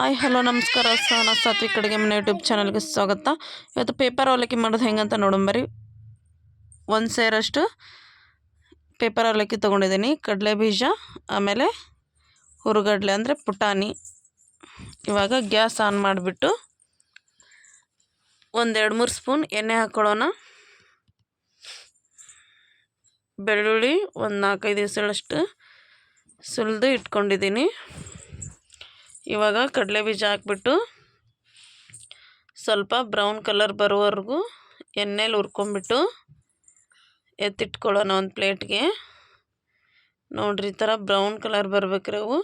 Hi, hello, ನಮಸ್ಕಾರ. ಸೋನ ಸಾತ್ವಿಕ್ ಕಡೆಗೆ ಮನೆ ಯೂಟ್ಯೂಬ್ ಚಾನಲ್ಗೆ ಸ್ವಾಗತ. ಇವತ್ತು ಪೇಪರ್ ಅವಲಕ್ಕಿ ಮಾಡೋದು ಹೆಂಗಂತ ನೋಡಂಬರಿ ಒಂದು ಸೇರಷ್ಟು ಪೇಪರ್ ಅವಲಕ್ಕಿ ತೊಗೊಂಡಿದ್ದೀನಿ. ಕಡಲೆ ಬೀಜ, ಆಮೇಲೆ ಹುರುಗಡ್ಲೆ ಅಂದರೆ ಪುಟಾಣಿ. ಇವಾಗ ಗ್ಯಾಸ್ ಆನ್ ಮಾಡಿಬಿಟ್ಟು ಒಂದೆರಡು ಮೂರು ಸ್ಪೂನ್ ಎಣ್ಣೆ ಹಾಕ್ಕೊಳ್ಳೋಣ ಬೆಳ್ಳುಳ್ಳಿ ಒಂದು ನಾಲ್ಕೈದು ದಿವಸಗಳಷ್ಟು ಸುಲಿದು ಇಟ್ಕೊಂಡಿದ್ದೀನಿ. ಇವಾಗ ಕಡಲೆ ಬೀಜ ಹಾಕ್ಬಿಟ್ಟು ಸ್ವಲ್ಪ ಬ್ರೌನ್ ಕಲರ್ ಬರೋವರೆಗೂ ಎಣ್ಣೆಲಿ ಹುರ್ಕೊಂಬಿಟ್ಟು ಎತ್ತಿಟ್ಕೊಳ್ಳೋಣ ಒಂದು ಪ್ಲೇಟ್ಗೆ. ನೋಡ್ರಿ, ಈ ಥರ ಬ್ರೌನ್ ಕಲರ್ ಬರ್ಬೇಕ್ರಿ ಅವು.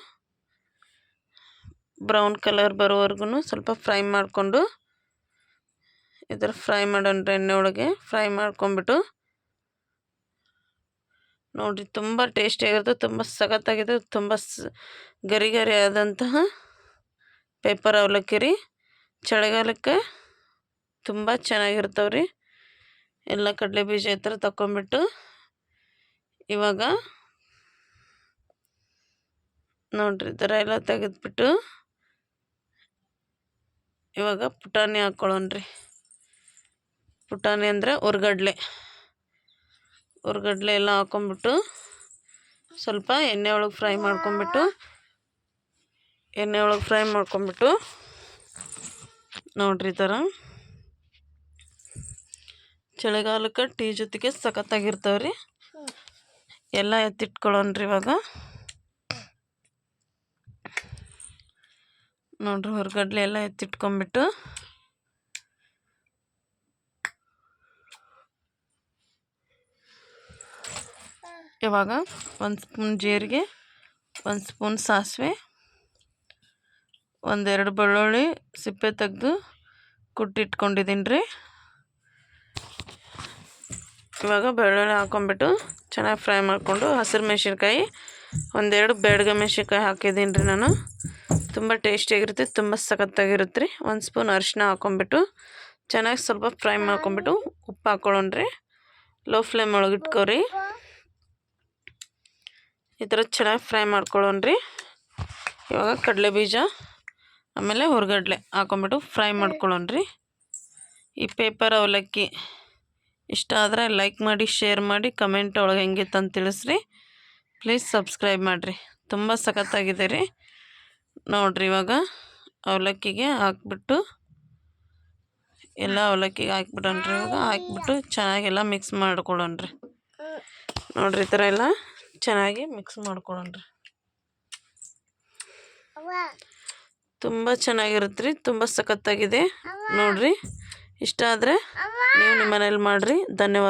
ಬ್ರೌನ್ ಕಲರ್ ಬರೋವರೆಗೂ ಸ್ವಲ್ಪ ಫ್ರೈ ಮಾಡಿಕೊಂಡು ಈ ಥರ ಫ್ರೈ ಮಾಡೋಣ್ರಿ ಎಣ್ಣೆ ಒಳಗೆ. ಫ್ರೈ ಮಾಡ್ಕೊಂಬಿಟ್ಟು ನೋಡಿರಿ, ತುಂಬ ಟೇಸ್ಟಿಯಾಗಿರುತ್ತೆ, ತುಂಬ ಸಖತ್ತಾಗಿದೆ ತುಂಬ ಗರಿ ಗರಿ ಆದಂತಹ ಪೇಪರ್ ಅವಲಕ್ಕಿ ರೀ. ಚಳಿಗಾಲಕ್ಕೆ ತುಂಬ ಚೆನ್ನಾಗಿರ್ತಾವೆ ರೀ ಎಲ್ಲ ಕಡಲೆ ಬೀಜ ಈ ಥರ ಇವಾಗ ನೋಡ್ರಿ ಈ ಥರ ಎಲ್ಲ ತೆಗೆದ್ಬಿಟ್ಟು ಇವಾಗ ಪುಟಾಣಿ ಹಾಕ್ಕೊಳ್ಳೋಣ್ರಿ ಪುಟಾಣಿ ಅಂದರೆ ಉರ್ಗಡ್ಲೆ. ಉರ್ಗಡ್ಲೆ ಎಲ್ಲ ಹಾಕ್ಕೊಂಬಿಟ್ಟು ಸ್ವಲ್ಪ ಎಣ್ಣೆ ಒಳಗೆ ಫ್ರೈ ಮಾಡ್ಕೊಂಬಿಟ್ಟು ಎಣ್ಣೆ ಒಳಗೆ ಫ್ರೈ ಮಾಡ್ಕೊಂಬಿಟ್ಟು ನೋಡ್ರಿ ಈ ಥರ. ಚಳಿಗಾಲಕ್ಕೆ ಟೀ ಜೊತೆಗೆ ಸಖತ್ತಾಗಿರ್ತಾವೆ ರೀ. ಎಲ್ಲ ಎತ್ತಿಟ್ಕೊಳ್ಳೋಣ್ರಿ ಇವಾಗ. ನೋಡ್ರಿ ಹೊರಗಡ್ಲೆ ಎಲ್ಲ ಎತ್ತಿಟ್ಕೊಂಬಿಟ್ಟು. ಇವಾಗ ಒಂದು ಸ್ಪೂನ್ ಜೀರಿಗೆ, ಒಂದು ಸ್ಪೂನ್ ಸಾಸಿವೆ ಒಂದೆರಡು ಬೆಳ್ಳುಳ್ಳಿ ಸಿಪ್ಪೆ ತೆಗೆದು ಕುಟ್ಟಿಟ್ಕೊಂಡಿದ್ದೀನಿ ರೀ ಇವಾಗ ಬೆಳ್ಳುಳ್ಳಿ ಹಾಕೊಂಡ್ಬಿಟ್ಟು ಚೆನ್ನಾಗಿ ಫ್ರೈ ಮಾಡಿಕೊಂಡು ಹಸಿರು ಮೆಣಸಿನ್ಕಾಯಿ, ಒಂದೆರಡು ಬೇಡ್ಗೆ ಮೆಣಸಿನ್ಕಾಯಿ ಹಾಕಿದ್ದೀನಿ ರೀ ನಾನು. ತುಂಬ ಟೇಸ್ಟಿಯಾಗಿರುತ್ತೆ, ತುಂಬ ಸಖತ್ತಾಗಿರುತ್ತೆ ರೀ ಒಂದು ಸ್ಪೂನ್ ಅರಿಶಿನ ಹಾಕೊಂಡ್ಬಿಟ್ಟು ಚೆನ್ನಾಗಿ ಸ್ವಲ್ಪ ಫ್ರೈ ಮಾಡ್ಕೊಂಬಿಟ್ಟು ಉಪ್ಪು ಹಾಕ್ಕೊಳ್ಳೋಣ್ರಿ ಲೋ ಫ್ಲೇಮ್ ಒಳಗೆ ಇಟ್ಕೋರಿ. ಈ ಥರ ಚೆನ್ನಾಗಿ ಫ್ರೈ ಮಾಡ್ಕೊಳ್ಳೋಣ್ರಿ. ಇವಾಗ ಕಡಲೆ ಬೀಜ ಆಮೇಲೆ ಹುರ್ಗಡ್ಲೆ ಹಾಕೊಂಬಿಟ್ಟು ಫ್ರೈ ಮಾಡ್ಕೊಳ್ಳೋಣ್ರಿ. ಈ ಪೇಪರ್ ಅವಲಕ್ಕಿ ಇಷ್ಟ ಆದರೆ ಲೈಕ್ ಮಾಡಿ, ಶೇರ್ ಮಾಡಿ, ಕಮೆಂಟ್ ಒಳಗೆ ಹೆಂಗಿತ್ತು ಅಂತ ತಿಳಿಸ್ರಿ. ಪ್ಲೀಸ್ ಸಬ್ಸ್ಕ್ರೈಬ್ ಮಾಡಿರಿ. ತುಂಬ ಸಖತ್ತಾಗಿದೆ ರೀ. ನೋಡಿರಿ ಇವಾಗ ಅವಲಕ್ಕಿಗೆ ಹಾಕ್ಬಿಟ್ಟು, ಎಲ್ಲ ಅವಲಕ್ಕಿಗೆ ಹಾಕ್ಬಿಡೋಣ್ರಿ ಇವಾಗ. ಹಾಕ್ಬಿಟ್ಟು ಚೆನ್ನಾಗೆಲ್ಲ ಮಿಕ್ಸ್ ಮಾಡ್ಕೊಳ್ಳೋಣ್ರಿ. ನೋಡ್ರಿ ಈ ಥರ ಎಲ್ಲ ಚೆನ್ನಾಗಿ ಮಿಕ್ಸ್ ಮಾಡ್ಕೊಳ್ಳೋಣ್ರಿ. ತುಂಬ ಚೆನ್ನಾಗಿರುತ್ತೆ ರೀ ತುಂಬ ಸಖತ್ತಾಗಿದೆ. ನೋಡ್ರಿ ಇಷ್ಟ ಆದರೆ ನೀವು ನಿಮ್ಮ ಮನೇಲಿ ಮಾಡಿರಿ. ಧನ್ಯವಾದ.